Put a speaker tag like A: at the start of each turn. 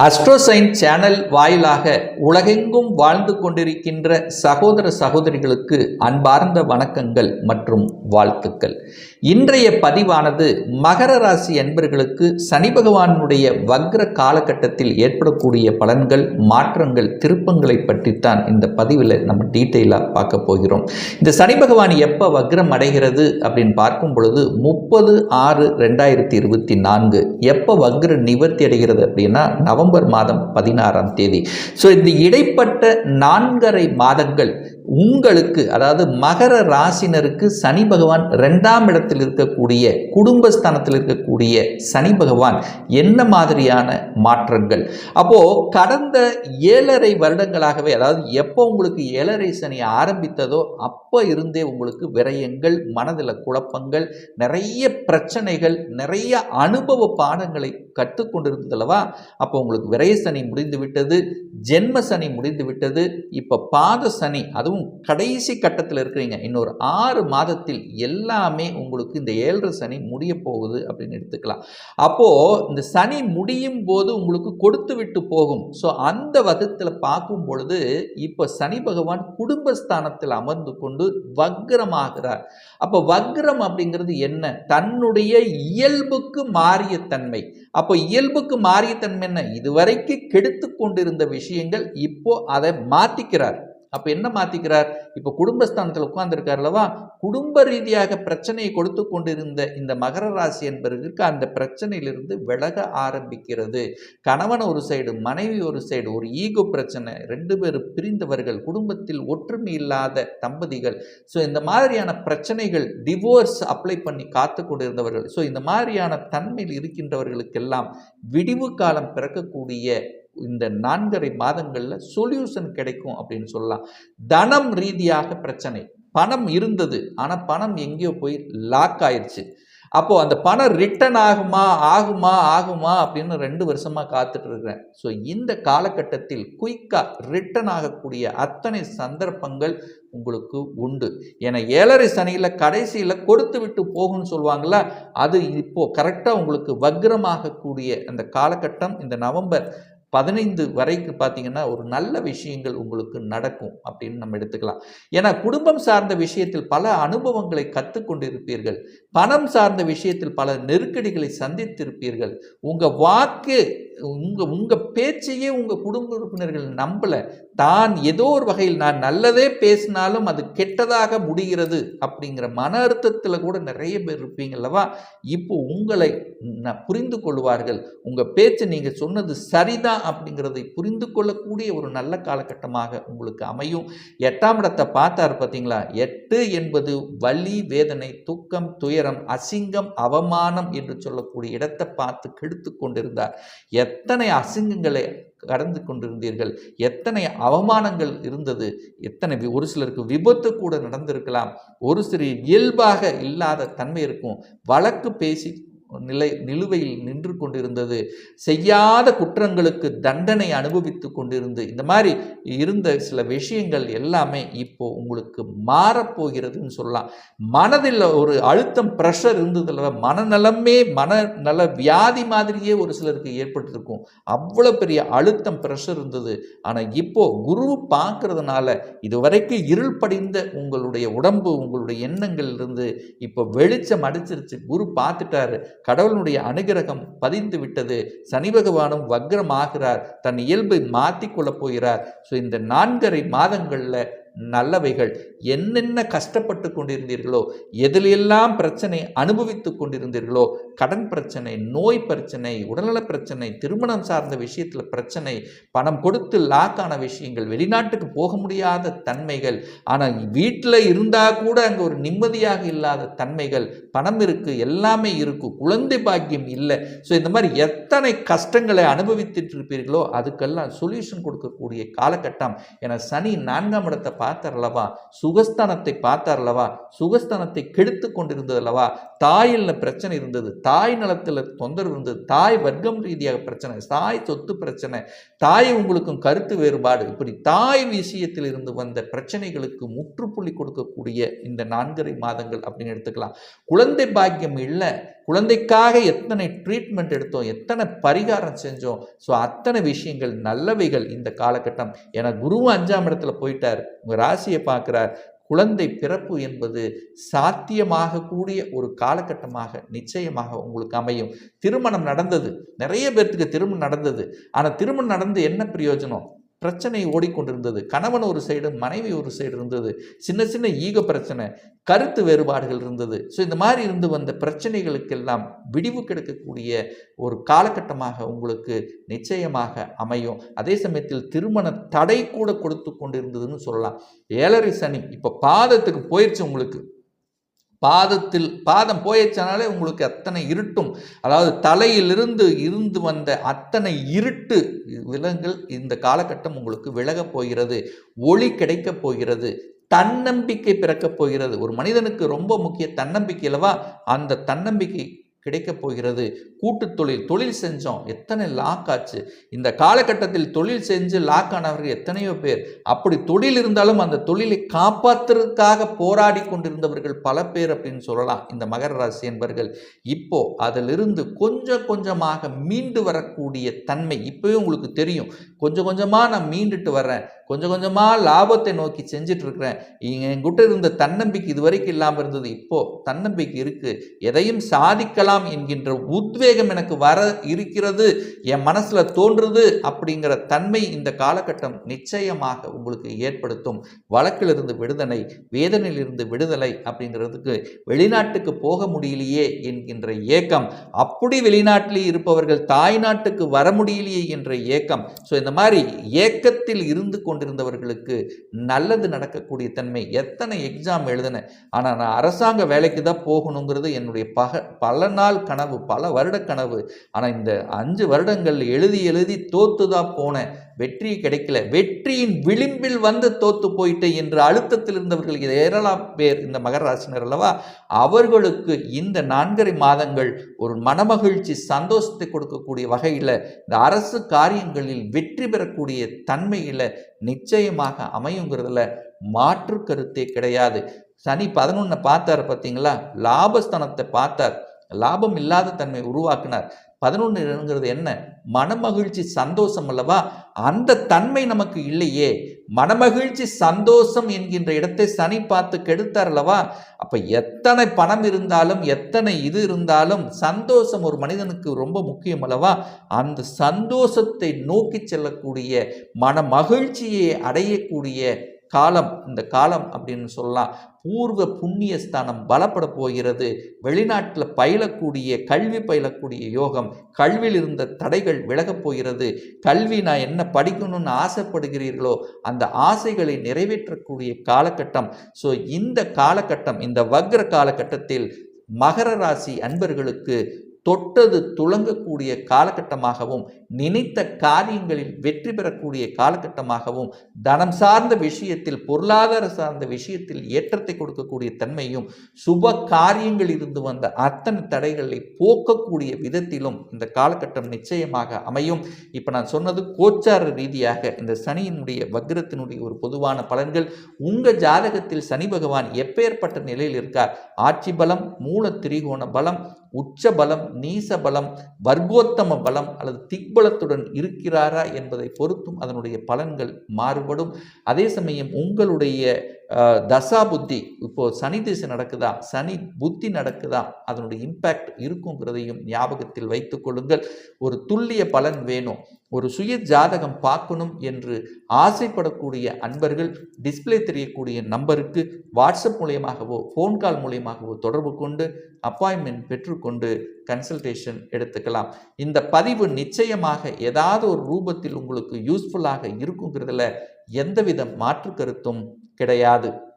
A: அஸ்ட்ரோசைன் channel வாயிலாக உலகெங்கும் வாழ்ந்து கொண்டிருக்கின்ற சகோதர சகோதரிகளுக்கு அன்பார்ந்த வணக்கங்கள் மற்றும் வாழ்த்துக்கள். இன்றைய பதிவானது மகர ராசி என்பர்களுக்கு சனி பகவானுடைய வக்ர காலகட்டத்தில் ஏற்படக்கூடிய பலன்கள் மாற்றங்கள் திருப்பங்களை பற்றித்தான் இந்த பதிவில் நம்ம டீட்டெயிலாக பார்க்க போகிறோம். இந்த சனி பகவான் எப்போ வக்ரம் அடைகிறது அப்படின்னு பார்க்கும் பொழுது முப்பது ஆறு ரெண்டாயிரத்தி இருபத்தி நான்கு. எப்போ வக்ர நிவர்த்தி அடைகிறது அப்படின்னா நவம்பர் மாதம் பதினாறாம் தேதி. ஸோ இந்த இடைப்பட்ட நான்கரை மாதங்கள் உங்களுக்கு அதாவது மகர ராசினருக்கு சனி பகவான் ரெண்டாம் இடத்தில் இருக்கக்கூடிய குடும்பஸ்தானத்தில் இருக்கக்கூடிய சனி பகவான் என்ன மாதிரியான மாற்றங்கள்? அப்போ கடந்த ஏழரை வருடங்களாகவே அதாவது எப்போ உங்களுக்கு ஏழரை சனி ஆரம்பித்ததோ அப்போ இருந்தே உங்களுக்கு விரயங்கள் மனதில் குழப்பங்கள் நிறைய பிரச்சனைகள் நிறைய அனுபவ பாடங்களை கற்றுக்கொண்டிருந்ததல்லவா அப்போ உங்களுக்கு விரய சனி முடிந்து விட்டது ஜென்ம சனி முடிந்து விட்டது இப்போ பாத சனி அதுவும் கடைசி கட்டத்தில் இருக்கிறீங்க. இன்னொரு ஆறு மாதத்தில் எல்லாமே உங்களுக்கு இந்த ஏழரை சனி முடிய போகுது அப்படின்னு எடுத்துக்கலாம். அப்போது இந்த சனி முடியும் போது உங்களுக்கு கொடுத்து விட்டு போகும். ஸோ அந்த வகத்தில் பார்க்கும் பொழுது இப்போ சனி பகவான் குடும்பஸ்தானத்தில் அமர்ந்து கொண்டு வக்ரமாகிறார். அப்போ வக்ரம் அப்படிங்கிறது என்ன? தன்னுடைய இயல்புக்கு மாறிய தன்மை. அப்போ இயல்புக்கு மாறிய தன்மை என்ன? இதுவரைக்கு கெடுத்து கொண்டிருந்த விஷயங்கள் இப்போ அதை மாற்றிக்கிறார் அப்போ என்ன மாத்திக்கிறார்? இப்போ குடும்பஸ்தானத்தில் உட்கார்ந்துருக்கார் அல்லவா? குடும்ப ரீதியாக பிரச்சனையை கொடுத்து கொண்டிருந்த இந்த மகர ராசி என்பவர்களுக்கு அந்த பிரச்சனையிலிருந்து விலக ஆரம்பிக்கிறது. கணவன் ஒரு சைடு மனைவி ஒரு சைடு ஒரு ஈகோ பிரச்சனை. ரெண்டு பேரும் பிரிந்தவர்கள் குடும்பத்தில் ஒற்றுமை இல்லாத தம்பதிகள். ஸோ இந்த மாதிரியான பிரச்சனைகள் டிவோர்ஸ் அப்ளை பண்ணி காத்து கொண்டிருந்தவர்கள். ஸோ இந்த மாதிரியான தன்மையில் இருக்கின்றவர்களுக்கெல்லாம் விடிவு காலம் பிறக்கக்கூடிய இந்த நான்கரை மாதங்களில் சொல்யூஷன் கிடைக்கும் அப்படின்னு சொல்லலாம். தனம் ரீதியாக பிரச்சனை. பணம் இருந்தது. ஆனால் பணம் எங்கேயோ போய் லாக் ஆயிடுச்சு அப்போது அந்த பணம் ரிட்டர்ன் ஆகுமா? ஆகுமா? ஆகுமா? அப்படின்னு ரெண்டு வருஷமாக காத்துட்டு இருக்கிறேன். ஸோ இந்த காலகட்டத்தில் குயிக்காக ரிட்டர்ன் ஆகக்கூடிய அத்தனை சந்தர்ப்பங்கள் உங்களுக்கு உண்டு. ஏன்னா ஏழரை சனியில் கடைசியில் கொடுத்து விட்டு போகும்னு சொல்லுவாங்கள அது இப்போது கரெக்டாக உங்களுக்கு வக்ரமாகக்கூடிய அந்த காலகட்டம் இந்த நவம்பர் பதினைந்து வரைக்கு பார்த்தீங்கன்னா ஒரு நல்ல விஷயங்கள் உங்களுக்கு நடக்கும் அப்படின்னு நம்ம எடுத்துக்கலாம். ஏன்னா குடும்பம் சார்ந்த விஷயத்தில் பல அனுபவங்களை கற்றுக்கொண்டிருப்பீர்கள் பணம் சார்ந்த விஷயத்தில் பல நெருக்கடிகளை சந்தித்திருப்பீர்கள். உங்கள் வாக்கு உங்கள் உங்கள் பேச்சையே உங்கள் குடும்ப உறுப்பினர்கள் நம்பலை. தான் ஏதோ ஒரு வகையில் நான் நல்லதே பேசினாலும் அது கெட்டதாக முடிகிறது அப்படிங்கிற மன அழுத்தத்தில் கூட நிறைய பேர் இருப்பீங்கல்லவா இப்போ உங்களை புரிந்து கொள்வார்கள். உங்கள் பேச்சை நீங்கள் சொன்னது சரிதான் அப்படிங்கிறதை புரிந்து கொள்ளக்கூடிய ஒரு நல்ல காலகட்டமாக உங்களுக்கு அமையும். எட்டாம் இடத்தை பார்த்தார் பார்த்தீங்களா எட்டு என்பது வலி வேதனை துக்கம் துயரம் அசிங்கம் அவமானம் என்று சொல்லக்கூடிய இடத்தை பார்த்து கெடுத்து கொண்டிருந்தார். எத்தனை அசிங்கங்களை கடந்து கொண்டிருந்தீர்கள்? எத்தனை அவமானங்கள் இருந்தது? எத்தனை வி- ஒரு சிலருக்கு விபத்து கூட நடந்திருக்கலாம். ஒரு சிறு இயல்பாக இல்லாத தன்மை இருக்கும். வழக்கு பேசி நிலை நிலுவையில் நின்று கொண்டிருந்தது. செய்யாத குற்றங்களுக்கு தண்டனை அனுபவித்து கொண்டிருந்து இந்த மாதிரி இருந்த சில விஷயங்கள் எல்லாமே இப்போ உங்களுக்கு மாறப்போகிறதுன்னு சொல்லலாம். மனதில் ஒரு அழுத்தம் ப்ரெஷர் இருந்ததில் மனநலமே மனநல வியாதி மாதிரியே ஒரு சிலருக்கு ஏற்பட்டிருக்கும். அவ்வளோ பெரிய அழுத்தம் ப்ரெஷர் இருந்தது. ஆனால் இப்போ குரு பார்க்கறதுனால இதுவரைக்கும் இருள் படிந்த உங்களுடைய உடம்பு உங்களுடைய எண்ணங்கள் இருந்து இப்போ வெளிச்சம் அடிச்சிருச்சு. குரு பார்த்துட்டாரு. கடவுளுடைய அனுகிரகம் பதிந்து விட்டது. சனி பகவானும் வக்ரமாகிறார். தன் இயல்பை மாற்றிக்கொள்ளப் போகிறார். ஸோ இந்த நான்கரை மாதங்களில் நல்லவைகள் என்னென்ன கஷ்டப்பட்டு கொண்டிருந்தீர்களோ எதிலெல்லாம் பிரச்சனை அனுபவித்து கொண்டிருந்தீர்களோ கடன் பிரச்சனை நோய் பிரச்சனை உடல்நல பிரச்சனை திருமணம் சார்ந்த விஷயத்தில் பிரச்சனை பணம் கொடுத்து லாக்கான விஷயங்கள் வெளிநாட்டுக்கு போக முடியாத தன்மைகள் ஆனால் வீட்டில் இருந்தால் கூட அங்கே ஒரு நிம்மதியாக இல்லாத தன்மைகள் பணம் இருக்குது எல்லாமே இருக்கும் குழந்தை பாக்கியம் இல்லை. ஸோ இந்த மாதிரி எத்தனை கஷ்டங்களை அனுபவித்துட்டு இருப்பீர்களோ அதுக்கெல்லாம் சொல்யூஷன் கொடுக்கக்கூடிய காலகட்டம். என சனி நான்காம் இடத்தை பார்த்தார் அல்லவா சுகஸ்தானத்தை பார்த்தார் அல்லவா சுகஸ்தானத்தை கெடுத்து கொண்டிருந்தது அல்லவா தாயில் பிரச்சனை இருந்தது. தாய் நலத்தில் தொந்தரவு இருந்தது. தாய் வர்க்கம் ரீதியாக பிரச்சனை. தாய் சொத்து பிரச்சனை. தாய் உங்களுக்கும் கருத்து வேறுபாடு. இப்படி தாய் விஷயத்தில் இருந்து வந்த பிரச்சனைகளுக்கு முற்றுப்புள்ளி கொடுக்கக்கூடிய இந்த நான்கரை மாதங்கள் அப்படின்னு எடுத்துக்கலாம். குழந்தை பாக்கியம் இல்லை. குழந்தைக்காக எத்தனை ட்ரீட்மெண்ட் எடுத்தோம். எத்தனை பரிகாரம் செஞ்சோம். ஸோ அத்தனை விஷயங்கள் நல்லவைகள் இந்த காலகட்டம். ஏன்னா குருவும் அஞ்சாம் இடத்துல போயிட்டார். உங்கள் ராசியை பார்க்குறார் குழந்தை பிறப்பு என்பது சாத்தியமாக கூடிய ஒரு காலகட்டமாக நிச்சயமாக உங்களுக்கு அமையும். திருமணம் நடந்தது. நிறைய பேர்த்துக்கு திருமணம் நடந்தது. ஆனால் திருமணம் நடந்து என்ன பிரயோஜனம்? பிரச்சனை ஓடிக்கொண்டிருந்தது. கணவன் ஒரு சைடு மனைவி ஒரு சைடு இருந்தது. சின்ன சின்ன ஈக பிரச்சனை கருத்து வேறுபாடுகள் இருந்தது. ஸோ இந்த மாதிரி இருந்து வந்த பிரச்சனைகளுக்கெல்லாம் விடிவு கிடைக்கக்கூடிய ஒரு காலகட்டமாக உங்களுக்கு நிச்சயமாக அமையும். அதே சமயத்தில் திருமண தடை கூட கொடுத்து கொண்டிருந்ததுன்னு சொல்லலாம். ஏழரை சனி இப்போ பாதத்துக்கு போயிடுச்சு உங்களுக்கு. பாதத்தில் பாதம் போயிடுச்சனாலே உங்களுக்கு அத்தனை இருட்டும். அதாவது தலையிலிருந்து இருந்து வந்த அத்தனை இருட்டு விலங்குகள் இந்த காலகட்டம் உங்களுக்கு விலகப் போகிறது. ஒளி கிடைக்கப் போகிறது. தன்னம்பிக்கை பிறக்கப் போகிறது. ஒரு மனிதனுக்கு ரொம்ப முக்கிய தன்னம்பிக்கை அல்லவா அந்த தன்னம்பிக்கை கிடைக்கப் போகிறது. கூட்டு தொழில் தொழில் செஞ்சோம். எத்தனை லாக் ஆச்சு. இந்த காலகட்டத்தில் தொழில் செஞ்சு லாக் ஆனவர்கள் எத்தனையோ பேர். அப்படி தொழில் இருந்தாலும் அந்த தொழிலை காப்பாற்றுறதுக்காக போராடி கொண்டிருந்தவர்கள் பல பேர் அப்படின்னு சொல்லலாம் இந்த மகர ராசி என்பவர்கள் இப்போ அதிலிருந்து கொஞ்சம் கொஞ்சமாக மீண்டு வரக்கூடிய தன்மை இப்போவே உங்களுக்கு தெரியும். கொஞ்சம் கொஞ்சமாக நான் மீண்டுட்டு வர்றேன். கொஞ்சம் கொஞ்சமாக லாபத்தை நோக்கி செஞ்சுட்டு இருக்கிறேன் என்கிட்ட இருந்த தன்னம்பிக்கை இது வரைக்கும் இல்லாமல் இருந்தது. இப்போது தன்னம்பிக்கை இருக்குது எதையும் சாதிக்கலாம் என்கின்ற உத்வேகம் எனக்கு வர இருக்கிறது. என் மனசில் தோன்றுது அப்படிங்கிற தன்மை இந்த காலகட்டம் நிச்சயமாக உங்களுக்கு ஏற்படுத்தும். வழக்கிலிருந்து விடுதலை வேதனையிலிருந்து விடுதலை அப்படிங்கிறதுக்கு வெளிநாட்டுக்கு போக முடியலையே என்கின்ற ஏக்கம். அப்படி வெளிநாட்டிலே இருப்பவர்கள் தாய்நாட்டுக்கு வர முடியலையே என்ற ஏக்கம். ஸோ இந்த மாதிரி ஏக்கத்தில் இருந்து கொண்டிருந்தவர்களுக்கு நல்லது நடக்கக்கூடிய தன்மை எத்தனை எக்ஸாம் எழுதினேன் ஆனால் நான் அரசாங்க வேலைக்கு தான் போகணுங்கிறது என்னுடைய பக பல நாள் கனவு பல வருட கனவு. ஆனால் இந்த அஞ்சு வருடங்கள் எழுதி எழுதி தோத்து தான் போனேன். வெற்றி கிடைக்கல. வெற்றியின் விளிம்பில் வந்து தோத்து போயிட்டு என்று அழுத்தத்தில் இருந்தவர்கள் ஏராளம் பேர் இந்த மகர ராசினர் அல்லவா? அவர்களுக்கு இந்த நான்கரை மாதங்கள் ஒரு மனமகிழ்ச்சி சந்தோஷத்தை கொடுக்கக்கூடிய வகையில் இந்த அரசு காரியங்களில் வெற்றி பெறக்கூடிய தன்மையில் நிச்சயமாக அமையுங்கிறதுல மாற்று கருத்தே கிடையாது. சனி பதினொன்னை பார்த்தார் பார்த்தீங்களா? லாபஸ்தானத்தை பார்த்தார். லாபம் இல்லாத தன்மை உருவாக்கினார். பதினொன்றுங்கிறது என்ன? மனமகிழ்ச்சி சந்தோஷம் அல்லவா? அந்த தன்மை நமக்கு இல்லையே. மனமகிழ்ச்சி சந்தோஷம் என்கின்ற இடத்தை சனி பார்த்து கெடுத்தார் அல்லவா? அப்ப எத்தனை பணம் இருந்தாலும் எத்தனை இது இருந்தாலும் சந்தோஷம் ஒரு மனிதனுக்கு ரொம்ப முக்கியம் அல்லவா? அந்த சந்தோஷத்தை நோக்கி செல்லக்கூடிய மன மகிழ்ச்சியை அடையக்கூடிய காலம் இந்த காலம் அப்படின்னு சொல்லலாம். பூர்வ புண்ணிய ஸ்தானம் பலப்பட போகிறது. வெளிநாட்டில் பயிலக்கூடிய கல்வி பயிலக்கூடிய யோகம் கல்வியில் இருந்த தடைகள் விலகப் போகிறது. கல்வி நான் என்ன படிக்கணும்னு ஆசைப்படுகிறீர்களோ அந்த ஆசைகளை நிறைவேற்றக்கூடிய காலகட்டம். ஸோ இந்த காலகட்டம் இந்த வக்ர காலகட்டத்தில் மகர ராசி அன்பர்களுக்கு தொட்டது துளங்கக்கூடிய காலகட்டமாகவும் நினைத்த காரியங்களில் வெற்றி பெறக்கூடிய காலகட்டமாகவும் தனம் சார்ந்த விஷயத்தில் பொருளாதார சார்ந்த விஷயத்தில் ஏற்றத்தை கொடுக்கக்கூடிய தன்மையும் சுப காரியங்கள் இருந்து வந்த அத்தனை தடைகளை போக்கக்கூடிய விதத்திலும் இந்த காலகட்டம் நிச்சயமாக அமையும். இப்போ நான் சொன்னது கோச்சார ரீதியாக இந்த சனியினுடைய வக்ரத்தினுடைய ஒரு பொதுவான பலன்கள். உங்கள் ஜாதகத்தில் சனி பகவான் எப்பேற்பட்ட நிலையில் இருக்கார்? ஆட்சி பலம் மூல திரிகோண பலம் உச்ச பலம் நீச பலம் வர்க்கோத்தம பலம் அல்லது திக்பலத்துடன் இருக்கிறாரா என்பதை பொறுத்தும் அதனுடைய பலன்கள் மாறுபடும். அதே சமயம் உங்களுடைய தசா புத்தி இப்போது சனி திசை நடக்குதா? சனி புத்தி நடக்குதா? அதனுடைய இம்பேக்ட் இருக்குங்கிறதையும் ஞாபகத்தில் வைத்து கொள்ளுங்கள். ஒரு துல்லிய பலன் வேணும். ஒரு சுய ஜாதகம் பார்க்கணும் என்று ஆசைப்படக்கூடிய அன்பர்கள் டிஸ்பிளே தெரியக்கூடிய நம்பருக்கு வாட்ஸ்அப் மூலியமாகவோ ஃபோன் கால் மூலியமாகவோ தொடர்பு கொண்டு அப்பாயின்மெண்ட் பெற்றுக்கொண்டு கன்சல்டேஷன் எடுத்துக்கலாம். இந்த பதிவு நிச்சயமாக ஏதாவது ஒரு ரூபத்தில் உங்களுக்கு யூஸ்ஃபுல்லாக இருக்குங்கிறதுல எந்தவித மாற்று கருத்தும் கிடையாது.